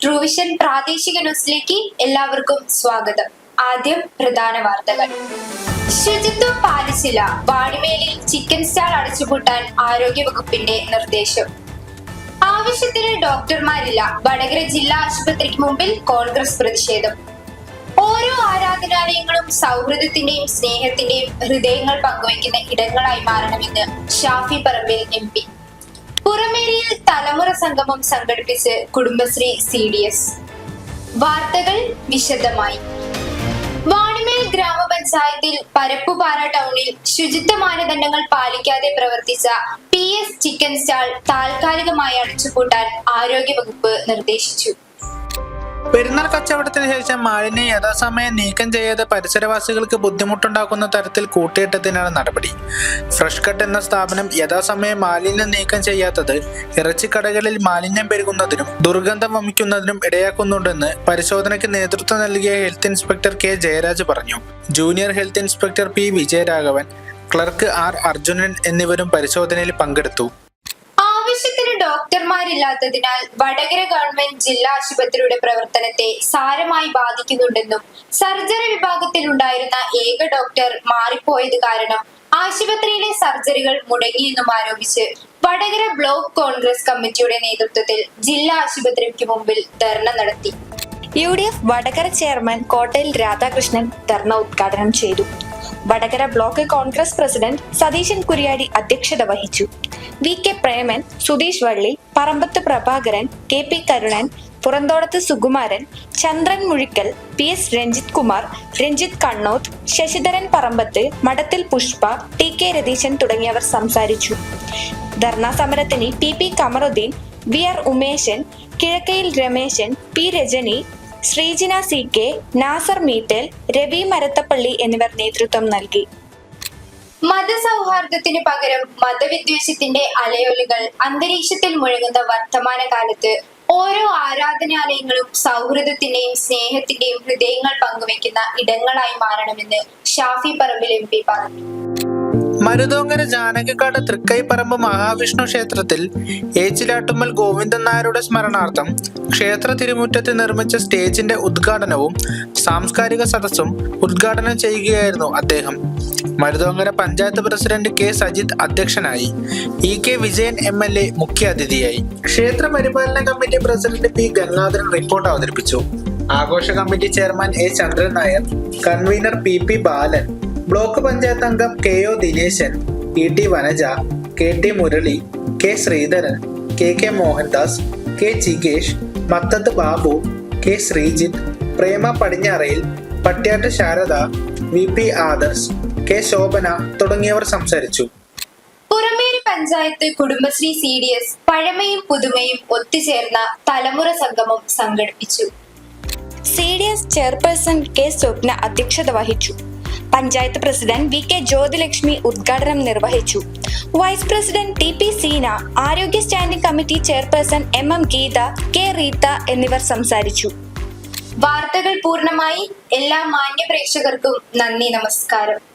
ട്രൂവിഷൻ പ്രാദേശിക ന്യൂസിലേക്ക് എല്ലാവർക്കും സ്വാഗതം. ആദ്യം പ്രധാന വാർത്തകൾ. ശുചിത്വം പാലിച്ചില്ല. വാണിമേലിൽ ചിക്കൻ സ്റ്റാൾ അടച്ചുപൂട്ടാൻ ആരോഗ്യവകുപ്പിന്റെ നിർദ്ദേശം. ആവശ്യത്തിന് ഡോക്ടർമാരില്ല. വടകര ജില്ലാ ആശുപത്രിക്ക് മുമ്പിൽ കോൺഗ്രസ് പ്രതിഷേധം. ഓരോ ആരാധനാലയങ്ങളും സൗഹൃദത്തിന്റെയും സ്നേഹത്തിന്റെയും ഹൃദയങ്ങൾ പങ്കുവയ്ക്കുന്ന ഇടങ്ങളായി മാറണമെന്ന് ഷാഫി പറമ്പിൽ എം പി. പുറമേരിയിൽ തലമുറ സംഗമം സംഘടിപ്പിച്ച് കുടുംബശ്രീ സി ഡി എസ്. വാർത്തകൾ വിശദമായി. വാണിമേൽ ഗ്രാമപഞ്ചായത്തിൽ പരപ്പുപാറ ടൗണിൽ ശുചിത്വ മാനദണ്ഡങ്ങൾ പാലിക്കാതെ പ്രവർത്തിച്ച പി എസ് ചിക്കൻ സ്റ്റാൾ താൽക്കാലികമായി അടച്ചുപൂട്ടാൻ ആരോഗ്യവകുപ്പ് നിർദ്ദേശിച്ചു. പെരുന്നാൾ കച്ചവടത്തിന് ശേഷം മാലിന്യം യഥാസമയം നീക്കം ചെയ്യാതെ പരിസരവാസികൾക്ക് ബുദ്ധിമുട്ടുണ്ടാക്കുന്ന തരത്തിൽ കൂട്ടിയിട്ടതിനാണ് നടപടി. ഫ്രഷ് കട്ട് എന്ന സ്ഥാപനം യഥാസമയം മാലിന്യം നീക്കം ചെയ്യാത്തത് ഇറച്ചിക്കടകളിൽ മാലിന്യം പെരുകുന്നതിനും ദുർഗന്ധം വമിക്കുന്നതിനും ഇടയാക്കുന്നുണ്ടെന്ന് പരിശോധനയ്ക്ക് നേതൃത്വം നൽകിയ ഹെൽത്ത് ഇൻസ്പെക്ടർ കെ ജയരാജ് പറഞ്ഞു. Junior health inspector P Vijayaraghavan clerk R Arjunan എന്നിവരും പരിശോധനയിൽ പങ്കെടുത്തു. ഡോക്ടർമാരില്ലാത്തതിനാൽ വടകര ഗവൺമെന്റ് ജില്ലാ ആശുപത്രിയുടെ പ്രവർത്തനത്തെ സാരമായി ബാധിക്കുന്നുണ്ടെന്നും സർജറി വിഭാഗത്തിൽ ഉണ്ടായിരുന്ന ഏക ഡോക്ടർ മാറിപ്പോയത് കാരണം ആശുപത്രിയിലെ സർജറികൾ മുടങ്ങിയെന്നും ആരോപിച്ച് വടകര ബ്ലോക്ക് കോൺഗ്രസ് കമ്മിറ്റിയുടെ നേതൃത്വത്തിൽ ജില്ലാ ആശുപത്രിക്ക് മുമ്പിൽ ധർണ നടത്തി. U D F Vadakara chairman Kottayil Radhakrishnan dharna ഉദ്ഘാടനം ചെയ്തു. Vadakara block Congress president Satheeshan Kuriyadi അധ്യക്ഷത വഹിച്ചു. V K Preman Sudheesh Valli Parambath Prabhakaran K P Karunan Puranthodath Sukumaran Chandran Muzhikkal P S Ranjith Kumar Ranjith Kannoth Sasidharan Parambath Madathil Pushpa T K Ratheeshan തുടങ്ങിയവർ സംസാരിച്ചു. ധർണാ സമരത്തിന് P P Kamaruddin V R Umeshan Kizhakkayil Rameshan P Rajani Sreejina C K Nasar Meettal Ravi Marathappally എന്നിവർ നേതൃത്വം നൽകി. മതസൗഹാർദ്ദത്തിന് പകരം മതവിദ്വേഷത്തിന്റെ അലയൊലികൾ അന്തരീക്ഷത്തിൽ മുഴങ്ങുന്ന വർത്തമാനകാലത്ത് ഓരോ ആരാധനാലയങ്ങളും സൗഹൃദത്തിന്റെയും സ്നേഹത്തിന്റെയും ഹൃദയങ്ങൾ പങ്കുവെക്കുന്ന ഇടങ്ങളായി മാറണമെന്ന് ഷാഫി പറമ്പിൽ എം പി പറഞ്ഞു. മരുതോങ്കര ജാനകിക്കാട് തൃക്കൈപ്പറമ്പ് മഹാവിഷ്ണു ക്ഷേത്രത്തിൽ ഏച്ചിലാട്ടുമ്മൽ ഗോവിന്ദൻ നായരുടെ സ്മരണാർത്ഥം ക്ഷേത്ര തിരുമുറ്റത്ത് നിർമ്മിച്ച സ്റ്റേജിന്റെ ഉദ്ഘാടനവും സാംസ്കാരിക സദസ്സും ഉദ്ഘാടനം ചെയ്യുകയായിരുന്നു അദ്ദേഹം. മരുതോങ്ങര പഞ്ചായത്ത് പ്രസിഡന്റ് കെ സജിത് അധ്യക്ഷനായി. E K Vijayan M L A മുഖ്യ അതിഥിയായി ക്ഷേത്ര പരിപാലന committee president P Gangadharan report അവതരിപ്പിച്ചു. ആഘോഷ committee chairman A Chandran Nair convener P P Balan block panchayat അംഗം K O Dineshan E T Vanaja K T Murali K Sreedharan K K Mohandas K ജിഗേഷ് Mathath Babu K Sreejith Prema Padinjarayil Pattyatt Sarada V P Adarsh K Sobhana തുടങ്ങിയവർ സംസാരിച്ചു. Purameri panchayat Kudumbashree C D S പഴമയും പുതുമയും ഒത്തുചേർന്ന തലമുറ സംഗമം സംഘടിപ്പിച്ചു. C D S chairperson K Swapna അധ്യക്ഷത വഹിച്ചു. Panchayat president V K Jyothilakshmi ഉദ്ഘാടനം നിർവഹിച്ചു. Vice president T P Seena ആരോഗ്യ standing committee chairperson M M Geetha K Reetha എന്നിവർ സംസാരിച്ചു. വാർത്തകൾ പൂർണമായി എല്ലാ മാന്യ പ്രേക്ഷകർക്കും നന്ദി നമസ്കാരം.